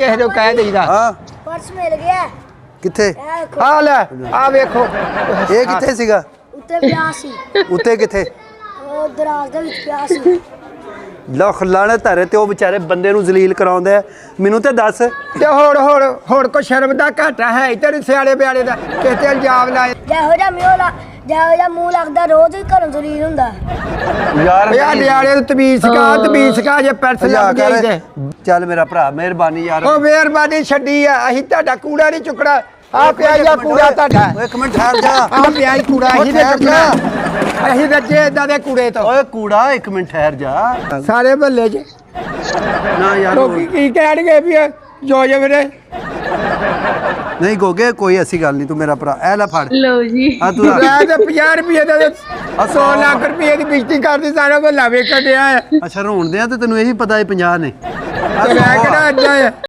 ਕਿਸੇ ਨੂੰ ਕਹਿ ਦੇਈਦਾ। ਹਾਂ। ਪਰਸ ਮਿਲ ਗਿਆ। ਕਿੱਥੇ? ਇਹ ਦੇਖੋ, ਆ ਲੈ ਆ ਵੇਖੋ। ਇਹ ਕਿੱਥੇ ਸੀਗਾ? ਉੱਤੇ ਪਿਆ ਸੀ। ਉੱਤੇ ਕਿੱਥੇ? ਉਹ ਦਰਾਜ਼ ਦੇ ਵਿੱਚ ਪਿਆ ਸੀ। ਲੱਖ ਲਾਣਤ ਧਰੇ ਤੇ ਉਹ ਵਿਚਾਰੇ ਬੰਦੇ ਨੂੰ ਜ਼ਲੀਲ ਕਰਾਉਂਦੇ ਆ। ਮੈਨੂੰ ਤੇ ਦੱਸ। ਤੇ ਹੋਰ ਹੋਰ ਹੋਰ ਕੋ ਸ਼ਰਮ ਦਾ ਘਾਟਾ ਹੈ ਤੇਰੇ ਸਿਆੜੇ ਬਿਆੜੇ ਦਾ? ਕਿਸੇ ਤੇ ਇਲਜ਼ਾਮ ਲਾਏ। ਜਿਹੋ ਜਿਹਾ ਮੂੰਹ ਲਾ ਜਿਹੋ ਜਿਹਾ ਮੂੰਹ ਲੱਗਦਾ ਰੋਜ਼ ਹੀ ਘਰੋਂ ਜ਼ਲੀਲ ਹੁੰਦਾ। ਯਾਰ ਇਹ ਨਿਆਣੇ ਨੂੰ ਤਮੀਜ਼ ਸਿਖਾ ਤਮੀਜ਼ ਸਿਖਾ ਜੇ ਪੈਰਸ ਜਾ ਲੱਗ ਤੇ ਚੱਲ ਮੇਰਾ ਭਰਾ ਮਿਹਰਬਾਨੀ ਯਾਰ। ਉਹ ਮਿਹਰਬਾਨੀ ਛੱਡੀ ਆ ਅਸੀਂ ਤੁਹਾਡਾ ਕੂੜਾ ਨਹੀਂ ਚੁੱਕਣਾ। ਆ ਪਿਆ ਜਾਂ ਕੂੜਾ ਤੁਹਾਡਾ। ਓਏ ਇੱਕ ਮਿੰਟ ਠਹਿਰ ਜਾ। ਆ ਪਿਆ ਹੀ ਕੂੜਾ ਅਸੀਂ ਨਹੀਂ ਚੁੱਕਣਾ। ਅਸੀਂ ਰੱਜੇ ਇਦਾਂ ਦੇ ਕੂੜੇ ਤੋਂ। ਓਏ ਕੂੜਾ ਇੱਕ ਮਿੰਟ ਠਹਿਰ ਜਾ। ਸਾਰੇ ਮਹੱਲੇ 'ਚ। ਨਾ ਯਾਰ ਲੋਕੀ ਕੀ ਕਹਿਣਗੇ ਵੀ ਇਹ ਜੋ ਜੇ ਵੀਰੇ? ਨਹੀਂ ਗੋਗੇ ਕੋਈ ਐਸੀ ਗੱਲ ਨਹੀਂ ਤੂੰ ਮੇਰਾ ਭਰਾ। ਐ ਲੈ ਫੜ। ਲਓ ਜੀ। ਆ ਤੂੰ ਰੱਖ। ਲੈ ਤੇ 50 ਰੁਪਏ ਦੇ 100 ਲੱਖ ਰੁਪਏ ਦੀ ਬਿਜਤੀ ਕਰਦੀ ਸਾਰਾ ਮਹੱਲਾ ਵੇਖਣ ਡਿਆ ਹੈ ਅੱਛਾ ਰੋਣ ਦੇ ਆ ਤੇ ਤੈਨੂੰ ਇਹੀ ਪਤਾ ਹੈ 50 ਨੇ। ਤੇ ਮੈਂ ਕਿਹੜਾ ਅੱਜਾ ਹੈ